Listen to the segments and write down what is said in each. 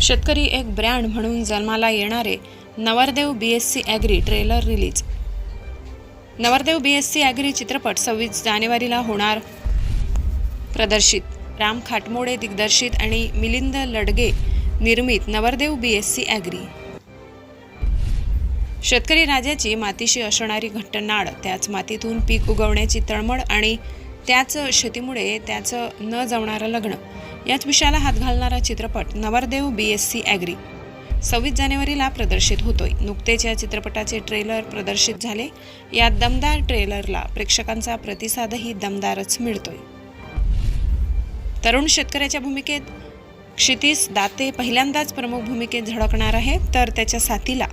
शेतकरी एक ब्रँड म्हणून जन्माला येणारे Navardev B S C agri trailer release Navardev B S C agri चित्रपट सव्वीस जानेवारीला होणार प्रदर्शित. राम खाटमोडे दिग्दर्शित आणि मिलिंद लडगे निर्मित नवरदेव बी एस सी ॲग्री शेतकरी राजाची मातीशी असणारी घट्ट नाड त्याच मातीतून पीक उगवण्याची तळमळ आणि त्याच शेतीमुळे त्याचं न जमणारं लग्न. याच विषयाला हात घालणारा चित्रपट नवरदेव बी एस सी ॲग्री सव्वीस जानेवारीला प्रदर्शित होतोय. नुकतेच या चित्रपटाचे ट्रेलर प्रदर्शित झाले. या दमदार ट्रेलरला प्रेक्षकांचा प्रतिसादही दमदारच मिळतोय. तरुण शेतकऱ्याच्या भूमिकेत क्षितीस दाते पहिल्यांदाच प्रमुख भूमिकेत झळकणार आहे तर त्याच्या साथीला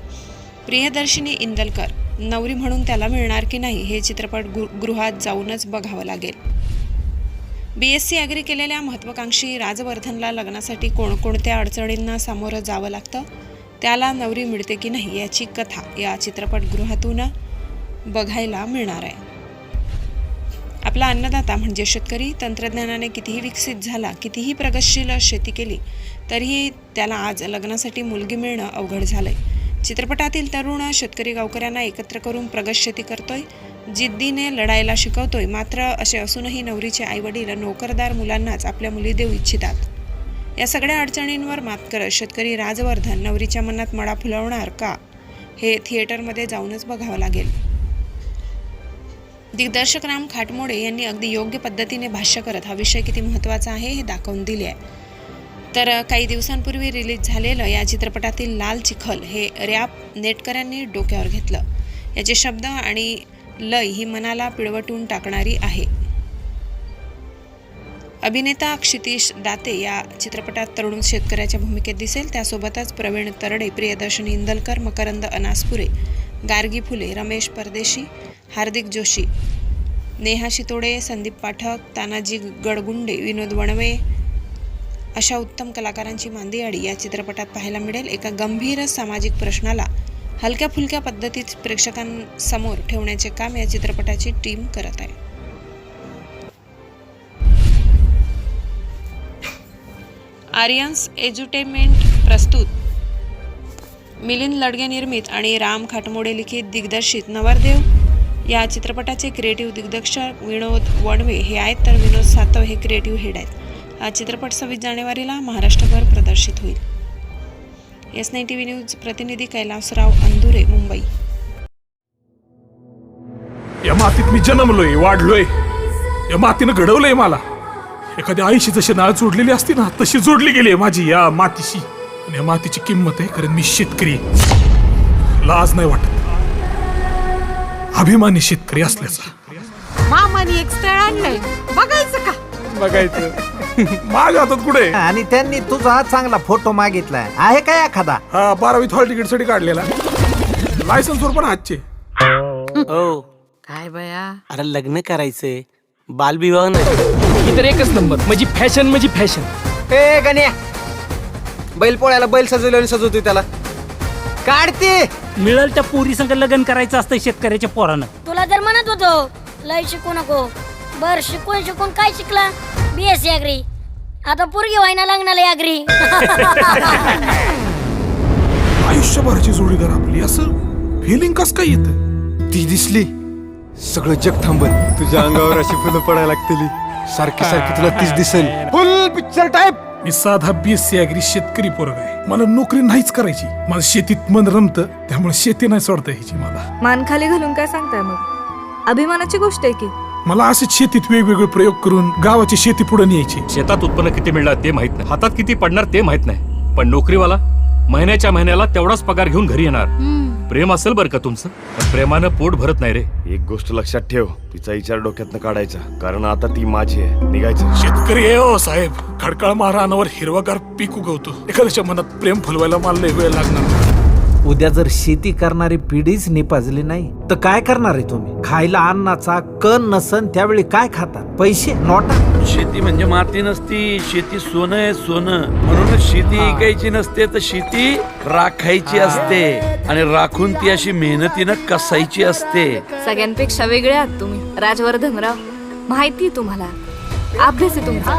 प्रियदर्शिनी इंदलकर. नवरी म्हणून त्याला मिळणार की नाही हे चित्रपट गृ गृहात जाऊनच बघावं लागेल. बी एस सी ॲग्री केलेल्या महत्त्वाकांक्षी राजवर्धनला लग्नासाठी कोणकोणत्या अडचणींना सामोरं जावं लागतं? त्याला नवरी मिळते की नाही याची कथा या चित्रपटगृहातून बघायला मिळणार आहे. आपला अन्नदाता म्हणजे शेतकरी तंत्रज्ञानाने कितीही विकसित झाला कितीही प्रगतशील शेती केली तरीही त्याला आज लग्नासाठी मुलगी मिळणं अवघड झालंय. चित्रपटातील तरुण शेतकरी गावकऱ्यांना एकत्र करून प्रगत शेती करतोय. जिद्दीने लढायला शिकवतोय. मात्र असे असूनही नवरीचे आईवडील नोकरदार मुलांनाच आपल्या मुली देऊ इच्छितात. या सगळ्या अडचणींवर मात करत शेतकरी राजवर्धन नवरीच्या मनात मळा फुलवणार का? हे थिएटरमध्ये जाऊनच बघावं लागेल. दिग्दर्शक राम खाटमोडे यांनी अगदी योग्य पद्धतीने भाष्य करत हा विषय किती महत्त्वाचा आहे हे दाखवून दिले आहे. तर काही दिवसांपूर्वी रिलीज झालेलं या चित्रपटातील लाल चिखल हे रॅप नेटकऱ्यांनी डोक्यावर घेतलं. याचे शब्द आणि लय ही मनाला पिळवटून टाकणारी आहे. अभिनेता क्षितीश दाते या चित्रपटात तरुण शेतकऱ्याच्या भूमिकेत दिसेल. त्यासोबतच प्रवीण तरडे प्रियदर्शनी इंदलकर मकरंद अनासपुरे गार्गी फुले रमेश परदेशी हार्दिक जोशी नेहा शितोडे संदीप पाठक तानाजी गडगुंडे विनोद वणवे अशा उत्तम कलाकारांची मांदियाळी या चित्रपटात पाहायला मिळेल. एका गंभीर सामाजिक प्रश्नाला हलक्या फुलक्या पद्धतीत प्रेक्षकांसमोर ठेवण्याचे काम या चित्रपटाची टीम करत आहे. आर्यन्स एज्युटेमेंट प्रस्तुत. मिलिंद लडगे निर्मित आणि राम खाटमोडे लिखित दिग्दर्शित नवरदेव. या चित्रपटाचे क्रिएटिव्ह दिग्दर्शक विनोद वणवे हे आहेत तर विनोद सातव हे क्रिएटिव्ह हेड आहेत. हा चित्रपट सव्वीस जानेवारीला महाराष्ट्रभर प्रदर्शित होईल. S nine T V news प्रतिनिधी कैलासराव अंदुरे मुंबई. या मातीत मी जन्मलोय वाढलोय. या मातीनं घडवलंय मला. एखाद्या आईशी जशी नाळ जोडलेली असती ना तशी जोडली गेली आहे माझी या मातीशी. आणि या मातीची किंमत आहे कारण मी शेतकरी. लाज नाही वाटत. अभिमानी शेतकरी असल्याचा. मामाने एक स्थळ आणलंय. बघायचं का? बघायचं. माझ्या हातात कुठे? आणि त्यांनी तुझा चांगला फोटो मागितलाय आहे काय एखादा? हा बारावीत हॉल तिकीटसाठी काढलेला. लायसन्स वर पण हातचे. हो. काय बया? अरे लग्न करायचंय. बालविवाह नाही. ही तर एकच नंबर. म्हणजे फॅशन म्हणजे फॅशन ए गण्या. बैल पोळ्याला बैल सजवलं आणि सजवतोय त्याला. काढते. मिळेल त्या पोरी संग लग्न करायचं असतं शेतकऱ्याच्या पोरानं. तुला तर म्हणत होतो लय शिकू नको. बर शिकून शिकून काय शिकला? बीएससी अग्री आता पोरगी व्हायना लग्नाला अग्री आयुष्यभराची जोडीदार आपली असं फिलिंग कस काय येतं? ती दिसली. सगळं जग थांबल. तुझ्या अंगावर अशी फुलं पडायला लागतील. सारखी सारखी तुला तीच दिसेल. फुल पिक्चर टाइप मी साधा बीएससी अग्री शेतकरी पोरग आहे. मला नोकरी नाहीच करायची. माझं शेतीत मन रमतं त्यामुळे शेती नाही सोडता यायची मला. मान खाली घालून काय सांगताय मग? अभिमानाची गोष्ट आहे की? मला असेच शेतीत वेगवेगळे प्रयोग करून गावाची शेती पुढे न्यायची. शेतात उत्पन्न किती मिळणार ते माहीत नाही. हातात किती पडणार ते माहीत नाही. पण नोकरीवाला महिन्याच्या महिन्याला तेवढाच पगार घेऊन घरी येणार. प्रेम असेल बरं का तुमचं? पण प्रेमानं पोट भरत नाही रे. एक गोष्ट लक्षात ठेव. तिचा विचार डोक्यातनं काढायचा. कारण आता ती माझी आहे. निघायचं. शेतकरी आहे हो साहेब. खडकाळ महारानावर हिरवागार पीक उगवतो. एखाद्याच्या मनात प्रेम फुलवायला मला लय वेळ लागणार. उद्या जर शेती करणारी पिढीच निपाजली नाही तर काय करणार आहे तुम्ही? खायला अन्नाचा कण नसन त्यावेळी काय खातात? पैसे? नोटा? शेती म्हणजे माती नसती शेती सोनं आहे सोनं. म्हणून शेती ऐकायची नसते तर शेती राखायची असते. आणि राखून ती अशी मेहनतीनं कसायची असते. सगळ्यांपेक्षा वेगळे आहात तुम्ही राजवर्धनराव. माहिती आहे तुम्हाला. अभ्यास आहे तुमचा.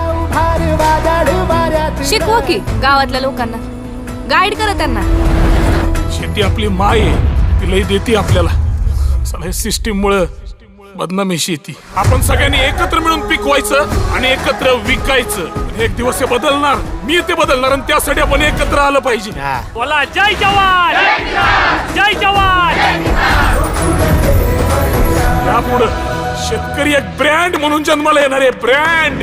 शिकवा की गावातल्या लोकांना. गाईड करा त्यांना. शेती आपली माय आहे. ती लई देते आपल्याला. चला सिस्टीम मुळे बदनामी शेती आपण सगळ्यांनी एकत्र मिळून पिकवायचं आणि एकत्र विकायचं. एक दिवस हे बदलणार. मी ते बदलणार आणि त्यासाठी आपण एकत्र आलं पाहिजे. बोला जय जवान! जय जवान! यापुढं शेतकरी एक ब्रँड म्हणून जन्माला येणार आहे ब्रँड.